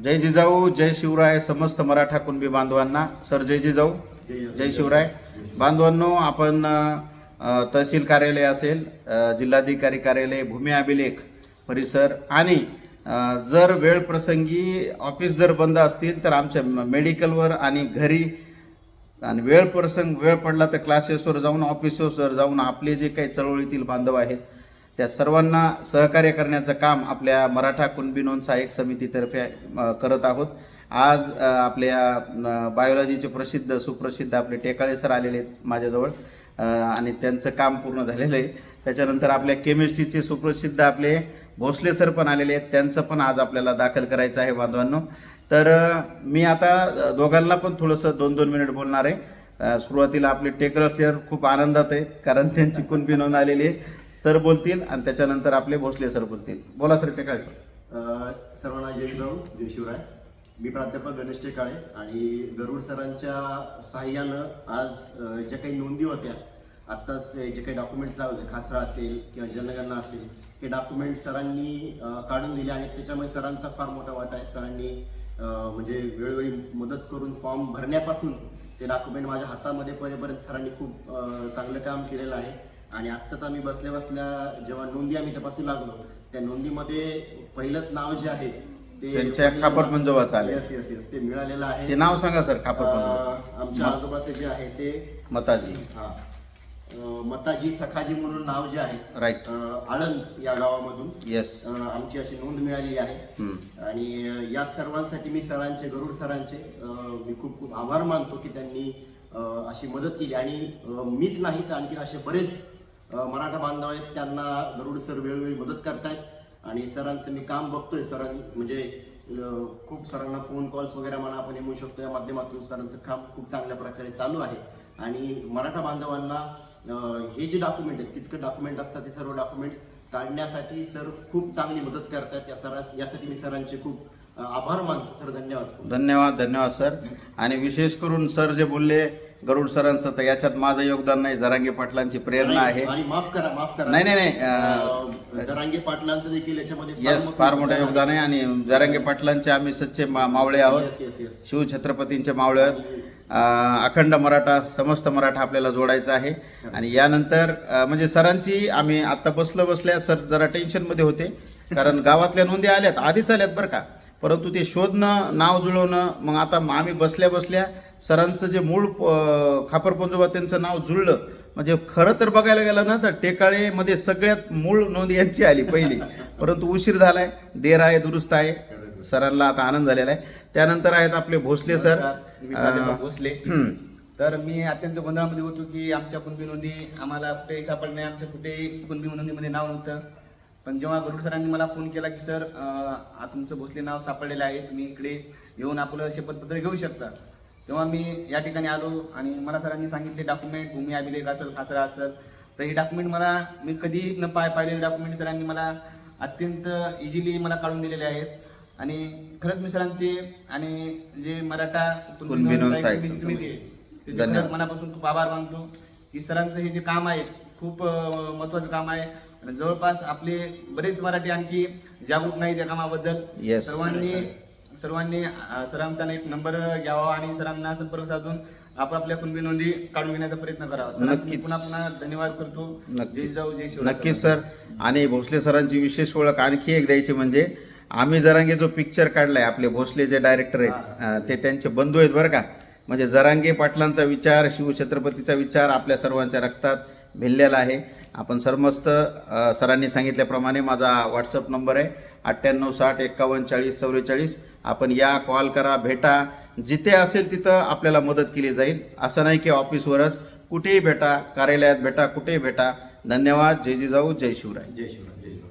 जय जिजाऊ जय शिवराय समस्त मराठा कुणबी बांधवांना. सर जय जिजाऊ जय शिवराय. बांधवांनो आपण तहसील कार्यालय असेल जिल्हाधिकारी कार्यालय भूमी अभिलेख परिसर आणि जर वेळ प्रसंगी ऑफिस जर बंद असतील तर आमच्या मेडिकलवर आणि घरी आणि वेळ प्रसंग वेळ पडला तर क्लासेसवर जाऊन ऑफिसेसवर जाऊन आपले जे काही चळवळीतील बांधव आहेत त्या सर्वांना सहकार्य करण्याचं काम आपल्या मराठा कुणबी नोंद सहाय्यक समितीतर्फे करत आहोत. आज आपल्या बायोलॉजीचे प्रसिद्ध सुप्रसिद्ध आपले टेकाळे सर आलेले आहेत माझ्याजवळ आणि त्यांचं काम पूर्ण झालेलं आहे. त्याच्यानंतर आपल्या केमिस्ट्रीचे सुप्रसिद्ध आपले भोसले सर पण आलेले आहेत. त्यांचं पण आज आपल्याला दाखल करायचं आहे बांधवांनो. तर मी आता दोघांना पण थोडंसं दोन दोन मिनिट बोलणार आहे. सुरुवातीला आपले टेकर सर खूप आनंदात आहे कारण त्यांची कुणबी नोंद आलेली आहे. सर बोलतील आणि त्याच्यानंतर आपले भोसले सर बोलतील. बोला सर टेकाळे सर? सर्वांना जय जाऊ जय शिवराय. मी प्राध्यापक गणेश टेकाळे आणि गरुड सरांच्या सहाय्यानं आज ज्या काही नोंदी होत्या आत्ताच जे काही डॉक्युमेंट्स लावले खासरा असेल किंवा जनगणना असेल हे डॉक्युमेंट सरांनी काढून दिले आणि त्याच्यामुळे सरांचा फार मोठा वाटा आहे. सरांनी म्हणजे वेळोवेळी मदत करून फॉर्म भरण्यापासून ते डॉक्युमेंट माझ्या हातामध्ये पडेपर्यंत सरांनी खूप चांगलं काम केलेलं आहे. आणि आत्ताच आम्ही बसल्या बसल्या जेव्हा नोंदी आम्ही तपासू लागलो त्या नोंदीमध्ये पहिलंच नाव जे आहे ते त्यांच्या खापर पंजोबाचं आलंय. Yes, yes, yes. ते मिळालेलं आहे. ते नाव सांगा सर खापर अं, आमच्या आजोबाचे जे आहे ते मताजी. हा. अं, मताजी सखाजी म्हणून नाव जे आहे राईट अं, आळंद या गावामधून येस अं, आमची अशी नोंद मिळालेली आहे. आणि अं, या सर्वांसाठी मी सरांचे गरुड सरांचे अं, मी खूप खूप आभार मानतो की त्यांनी अं, अशी मदत केली. आणि अं, मीच नाही तर आणखी असे बरेच मराठा बांधव आहेत त्यांना गरुड सर वेळोवेळी मदत करतायत. आणि सरांचं मी काम बघतोय. सरां म्हणजे खूप सरांना फोन कॉल्स वगैरे मला आपण येऊ शकतो या माध्यमातून सरांचं काम खूप चांगल्या प्रकारे चालू आहे. आणि मराठा बांधवांना हे जे डॉक्युमेंट आहेत किचकट डॉक्युमेंट असतात ते सर्व डॉक्युमेंट्स काढण्यासाठी सर खूप चांगली मदत करतात या सरास यासाठी मी सरांचे खूप आभार मानतो. सर धन्यवाद. धन्यवाद धन्यवाद सर. आणि विशेष करून सर जे बोलले गरुड सरांचं तर याच्यात माझं योगदान नाही जरांगे पाटलांची प्रेरणा आहे. आणि माफ करा माफ करा. नाही नाही जरांगे पाटलांचं देखील याच्यामध्ये फार येस मोठं फार मोठं योगदान आहे आणि जरांगे पाटलांचे आम्ही सच्चे मावळे आहोत. शिवछत्रपतींचे मावळे आहोत. अखंड मराठा समस्त मराठा आपल्याला जोडायचा आहे. आणि यानंतर म्हणजे सरांची आम्ही आत्ता बसलं बसल्या सर जरा टेन्शनमध्ये होते. कारण गावातल्या नोंदी आल्यात आधीच आल्यात बरं का. परंतु ते शोधणं नाव जुळवणं मग आता आम्ही बसल्या बसल्या सरांचं जे मूळ अं, खापर पंजोबा त्यांचं नाव जुळलं. म्हणजे खरं तर बघायला गेलं ना तर टेकाळेमध्ये सगळ्यात मूळ नोंद यांची आली पहिली. परंतु उशीर झालाय देर आहे दुरुस्त आहे. सरांना आता आनंद झालेला आहे. त्यानंतर आहेत आपले भोसले सर. भोसले. तर मी अत्यंत गोंधळामध्ये होतो की आमच्या कुणबी नोंदी आम्हाला कुठेही सापडले नाही आमच्या कुठेही कुणबी नोंदीमध्ये नाव नव्हतं. पण जेव्हा गरुड सरांनी मला फोन केला की सर आ तुमचं भोसले नाव सापडलेलं आहे. तुम्ही इकडे येऊन आपलं शपथपत्र घेऊ शकता. तेव्हा मी या ठिकाणी आलो आणि मला सरांनी सांगितले डॉक्युमेंट भूमी अभिलेख असेल खासरा असेल. तर हे डॉक्युमेंट मला मी कधी न पाय पाहिलेले डॉक्युमेंट सरांनी मला अत्यंत इझिली मला काढून दिलेले आहेत. आणि खरंच मी सरांचे आणि जे मराठा समिती आहे त्याचे धन्यवाद. खरंच मनापासून खूप आभार मानतो की सरांचं हे जे काम आहे खूप महत्त्वाचं काम आहे. आणि जवळपास आपले बरेच मराठी आणखी जागरूक नाही त्या कामाबद्दल. Yes. सर्वांनी सर्वांनी अं, सरांचा एक नंबर घ्यावा आणि सरांना संपर्क साधून आपापल्या कुणबी नोंदी काढून घेण्याचा प्रयत्न करावा. सरांचे मी नक्कीच. पुन्हा पुन्हा धन्यवाद करतो. जय नक्कीच जाऊ जय शिवराय नक्कीच सर. आणि भोसले सरांची विशेष ओळख आणखी एक द्यायची म्हणजे आम्ही जरांगे जो पिक्चर काढलाय आपले भोसले जे डायरेक्टर आहेत अं, ते त्यांचे बंधू आहेत बरं का. म्हणजे जरांगे पाटलांचा विचार शिवछत्रपतीचा विचार आपल्या सर्वांच्या रक्तात. भिनलेला आहे. आपण सर मस्त सरांनी सांगितल्याप्रमाणे माझा व्हॉट्सअप नंबर आहे अठ्ठ्याण्णव साठ एक्कावन्न चाळीस चव्वेचाळीस. आपण या कॉल करा भेटा. जिथे असेल तिथं आपल्याला मदत केली जाईल. असं नाही की ऑफिसवरच. कुठेही भेटा कार्यालयात भेटा कुठेही भेटा. धन्यवाद. जय जिजाऊ जय शिवराय. जय शिवराय जय शिवराय.